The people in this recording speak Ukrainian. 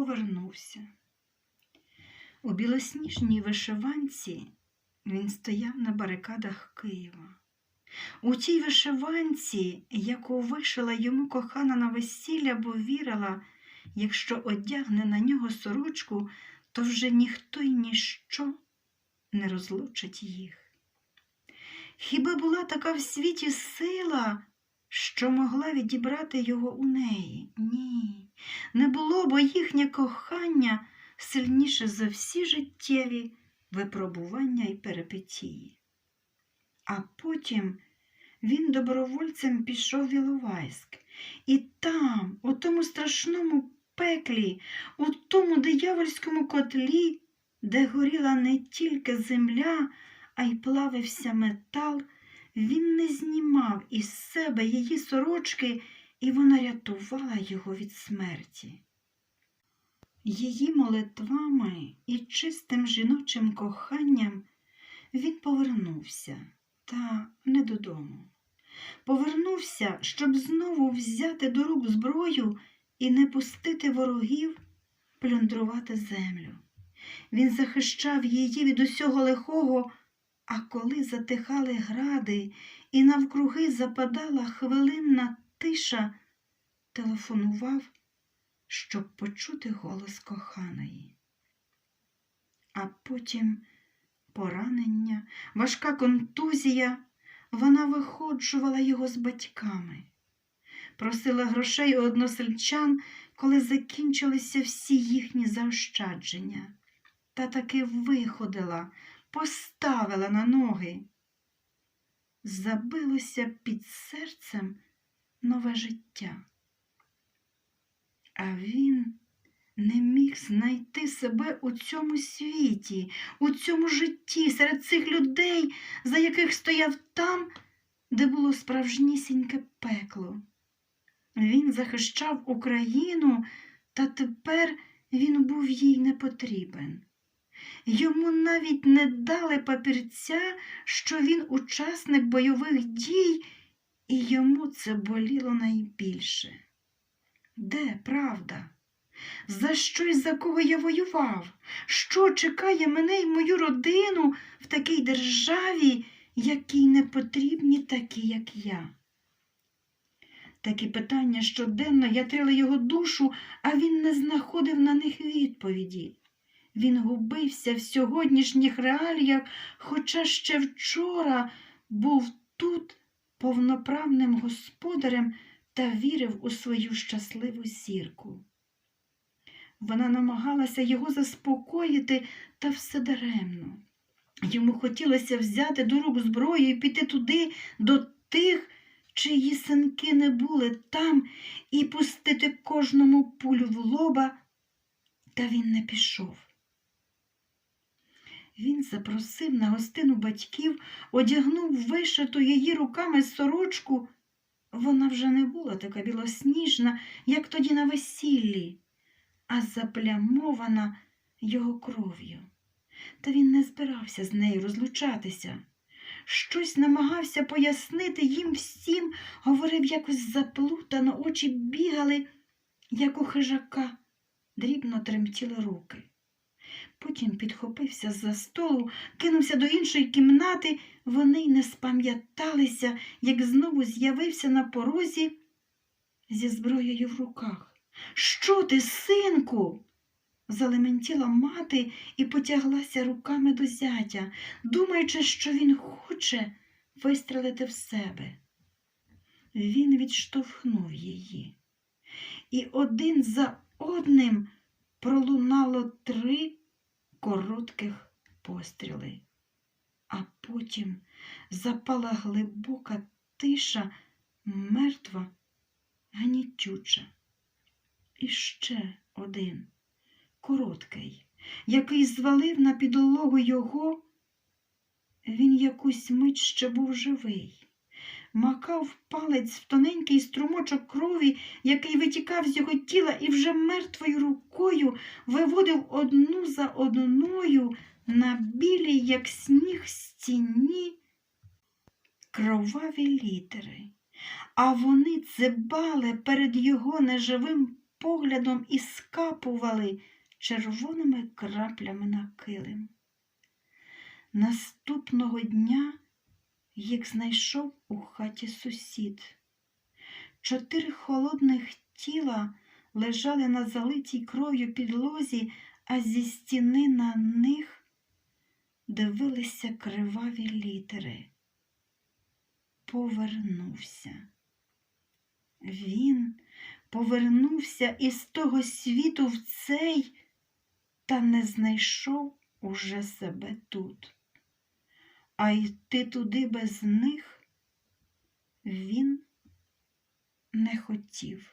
повернувся. У білосніжній вишиванці він стояв на барикадах Києва. У тій вишиванці, яку вишила йому кохана на весілля, бо вірила, якщо одягне на нього сорочку, то вже ніхто й ніщо не розлучить їх. Хіба була така в світі сила, що могла відібрати його у неї? Ні, не було, бо їхнє кохання сильніше за всі життєві випробування і перипетії. А потім він добровольцем пішов в Іловайськ, і там, у тому страшному пеклі, у тому диявольському котлі, де горіла не тільки земля, а й плавився метал, він не знімав із себе її сорочки, і вона рятувала його від смерті. Її молитвами і чистим жіночим коханням він повернувся, та не додому. Повернувся, щоб знову взяти до рук зброю і не пустити ворогів плюндрувати землю. Він захищав її від усього лихого, а коли затихали гради і навкруги западала хвилинна тиша, телефонував, щоб почути голос коханої. А потім поранення, важка контузія, вона виходжувала його з батьками. Просила грошей у односельчан, коли закінчилися всі їхні заощадження. Та таки виходила, поставила на ноги. Забилося під серцем нове життя. А він не міг знайти себе у цьому світі, у цьому житті, серед цих людей, за яких стояв там, де було справжнісіньке пекло. Він захищав Україну, та тепер він був їй не потрібен. Йому навіть не дали папірця, що він учасник бойових дій, і йому це боліло найбільше. Де правда? За що і за кого я воював? Що чекає мене й мою родину в такій державі, якій не потрібні такі, як я? Такі питання щоденно ятрили його душу, а він не знаходив на них відповіді. Він губився в сьогоднішніх реаліях, хоча ще вчора був тут повноправним господарем та вірив у свою щасливу зірку. Вона намагалася його заспокоїти, та все даремно. Йому хотілося взяти до рук зброю і піти туди, до тих, чиї синки не були там, і пустити кожному пулю в лоба, та він не пішов. Він запросив на гостину батьків, одягнув вишиту її руками сорочку. Вона вже не була така білосніжна, як тоді на весіллі, а заплямована його кров'ю. Та він не збирався з нею розлучатися. Щось намагався пояснити їм всім, говорив якось заплутано, очі бігали, як у хижака, дрібно тремтіли руки. Потім підхопився з-за столу, кинувся до іншої кімнати. Вони й не спам'яталися, як знову з'явився на порозі зі зброєю в руках. Що ти, синку? залементіла мати і потяглася руками до зятя, думаючи, що він хоче вистрелити в себе. Він відштовхнув її. І один за одним пролунало три коротких постріли, а потім запала глибока тиша, мертва, гнітюча. І ще один короткий, який звалив на підлогу його. Він якусь мить ще був живий. Макав палець в тоненький струмочок крові, який витікав з його тіла, і вже мертвою рукою виводив одну за одною на білій, як сніг, стіні кроваві літери, а вони дзибали перед його неживим поглядом і скапували червоними краплями на килим. Наступного дня їх знайшов у хаті сусід. Чотири холодних тіла лежали на залитій кров'ю підлозі, а зі стіни на них дивилися криваві літери. Повернувся. Він повернувся із того світу в цей та не знайшов уже себе тут. А йти туди без них він не хотів.